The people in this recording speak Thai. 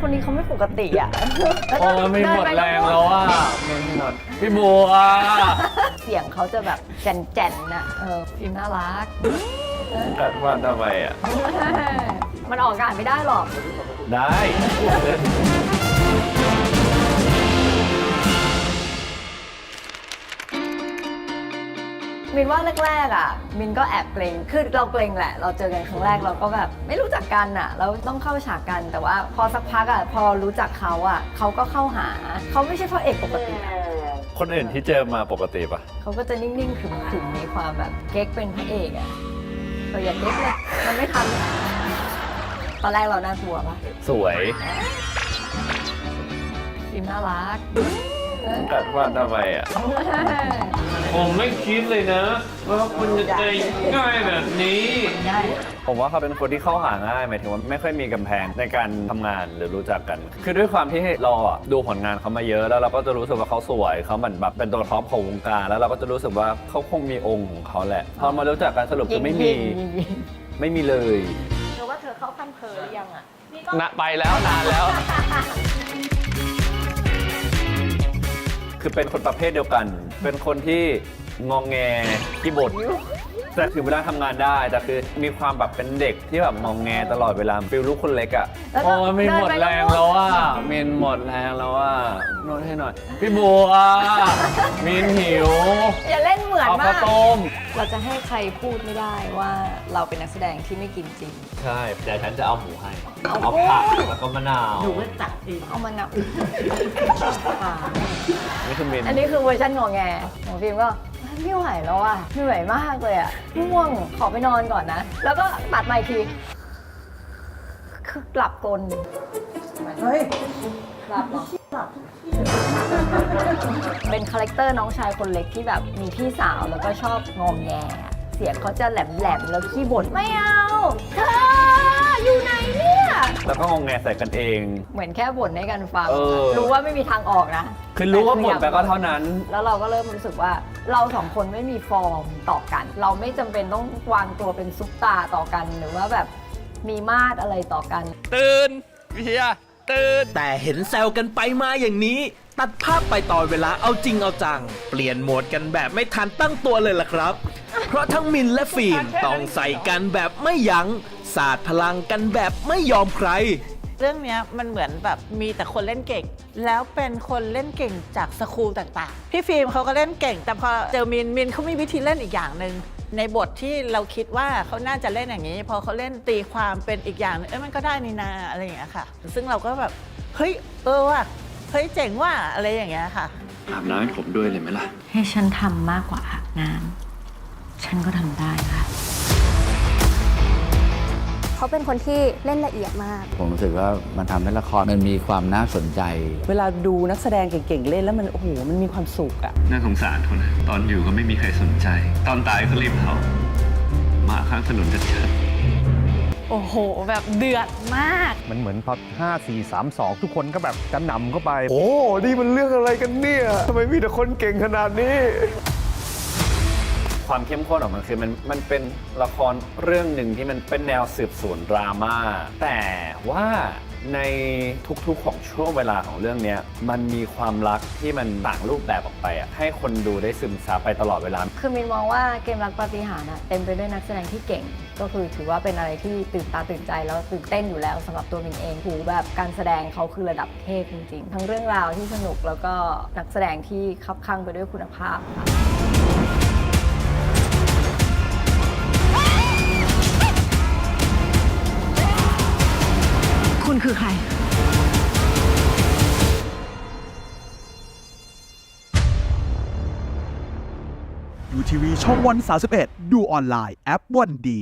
คนนี้เขาไม่ปกติอะโอ้ยไม่หมดแรงแล้วอะไม่หมดพี่บัวเสียงเขาจะแบบแจ่นๆน่ะเออฟิล์มน่ารักกัดว่าทำไมอะ มันออกอากาศไม่ได้หรอก ได้ มินว่าแรกๆอะมินก็แอบเกรงคือเราเกรงแหละ เราเจอกันครั้งแรกเราก็แบบไม่รู้จักกันอะ เราต้องเข้าฉากกันแต่ว่าพอสักพักอะพอรู้จักเขาอะเขาก็เข้าหาเขาไม่ใช่พระเอกปกติอะคนอื่นที่เจอมาปกติปะเขาก็จะนิ่งๆขรึมๆมีความแบบเก๊กเป็นพระเอกอะเราอย่าเก๊กเลยมันไม่ทันตอนแรกเราน่ากลัวปะสวยฟิล์มน่ารัก กัดว่าทำไมอะ ผมไม่คิดเลยนะว่าคุณจะใจง่ายแบบนี้ได้ผมว่าเขาเป็นคนที่เข้าหาง่ายหมายถึงว่าไม่ค่อยมีกำแพงในการทำงานหรือรู้จักกัน คือด้วยความที่เราอะดูผลงานเขามาเยอะแล้วเราก็จะรู้สึกว่าเขาสวยเขาเหมือนแบบเป็นตัวท็อปของวงการแล้วเราก็จะรู้สึกว่าเขาคงมีองค์ของเขาแหละพอมารู้จักกันสรุปคือไม่มียิงๆยิงไม่มีเลยๆเธอว่าเธอเข้าขั้นเพอหรือยังอะ นะไปแล้วนานแล้ว คือเป็นคนประเภทเดียวกัน เป็นคนที่งองแงที่บท แต่ถึงเวลาทำงานได้แต่คือมีความแบบเป็นเด็กที่แบบงองแงตลอดเวลาฟิลลูกคนเล็กอะแล้วก็โอ้ยไม่หมดแรงแล้วอะมินหมดแรงแล้วอะนวดให้หน่อย พี่บัวมินหิวอย่าเล่นเหมือนเอามาข้าวก ต้มเราจะให้ใครพูดไม่ได้ว่าเราเป็นนักแสดงที่ไม่กินจริง ใช่เดี๋ยวฉันจะเอาหมูให้เอาเอาผักแล้วก็มะนาวหนูก็จัดเองเอามันนะอ่านี่คือมินอันนี้คือเวอร์ชันงอแงของฟิล์มก็ ไม่ไหวแล้วอะเหนื่อยมากเลยอะง่วงขอไปนอนก่อนนะ แล้วก็ตัดมาอีกทีคือกลับกลนเฮ้ยหลับเหรอเป็นคาแรคเตอร์น้องชายคนเล็กที่แบบมีพี่สาวแล้วก็ชอบงองแง เสียงเขาจะแหลมๆแล้วขี้บ่นไม่เอาเธอ ก็งองแงใส่กันเอง เหมือนแค่บ่นให้กันฟัง เออ รู้ว่าไม่มีทางออกนะคือรู้ว่าหมดไปก็เท่านั้น แล้วเราก็เริ่มรู้สึกว่าเราสองคนไม่มีฟอร์มต่อกัน เราไม่จำเป็นต้องวางตัวเป็นซุปตาต่อกัน หรือว่าแบบมีมาดอะไรต่อกัน ตื่นเฮียตื่น แต่เห็นแซวกันไปมาอย่างนี้ ตัดภาพไปตอนเวลาเอาจริงเอาจัง เปลี่ยนโหมดกันแบบไม่ทันตั้งตัวเลยล่ะครับ เพราะทั้งมินและฟิล์มต้องใส่กันแบบไม่ยัง้ง สาดพลังกันแบบไม่ยอมใคร เรื่องเนี้ยมันเหมือนแบบมีแต่คนเล่นเก่ง แล้วเป็นคนเล่นเก่งจากสคูลต่างๆ พี่ฟิล์มเขาก็เล่นเก่ง แต่พอเจอมินมินเขามีวิธีเล่นอีกอย่างหนึ่งในบทที่เราคิดว่าเขาน่าจะเล่นอย่างนี้ พอเขาเล่นตีความเป็นอีกอย่างหนึงเอ้ยมันก็ได้นี่นาอะไรอย่างเงี้ยค่ะ ซึ่งเราก็แบบเฮ้ยเออว่ะเฮ้ยเจ๋งว่ะอะไรอย่างเงี้ยค่ะอาบน้ำให้ผมด้วยเลยไหมล่ะ ให้ฉันทำมากกว่าอาบน้ำฉันก็ทำได้ค่ะ เขาเป็นคนที่เล่นละเอียดมาก ผมรู้สึกว่ามันทำให้ละครมันมีความน่าสนใจ เวลาดูนักแสดงเก่งๆ เล่นแล้วมันโอ้โหมันมีความสุขอะน่าสงสารเขานะตอนอยู่ก็ไม่มีใครสนใจ ตอนตายก็รีบเผาหมาข้างถนนจะเชิดโอ้โห แบบเดือดมาก มันเหมือนพอ5 4 3 2 ทุกคนก็แบบจะนำเข้าไป โอ้ นี่มันเรื่องอะไรกันเนี่ยทำไมมีแต่คนเก่งขนาดนี้ ความเข้มข้นของมันคือมันมันเป็นละครเรื่องหนึ่งที่มันเป็นแนวสืบสวนดราม่าแต่ว่าในทุกๆของช่วงเวลาของเรื่องเนี้ยมันมีความรักที่มันต่างรูปแบบออกไปอะให้คนดูได้ซึมซับไปตลอดเวลา คือมินมองว่าเกมรักปาฏิหาริย์อะเต็มไปด้วยนักแสดงที่เก่ง ก็คือถือว่าเป็นอะไรที่ตื่นตาตื่นใจแล้วตื่นเต้นอยู่แล้วสำหรับตัวมินเองหูแบบการแสดงเขาคือระดับเทพจริงๆ ทั้งเรื่องราวที่สนุกแล้วก็นักแสดงที่คับข้างไปด้วยคุณภาพค่ะ ดูทีวีช่องวัน 31 ดูออนไลน์แอปวันดี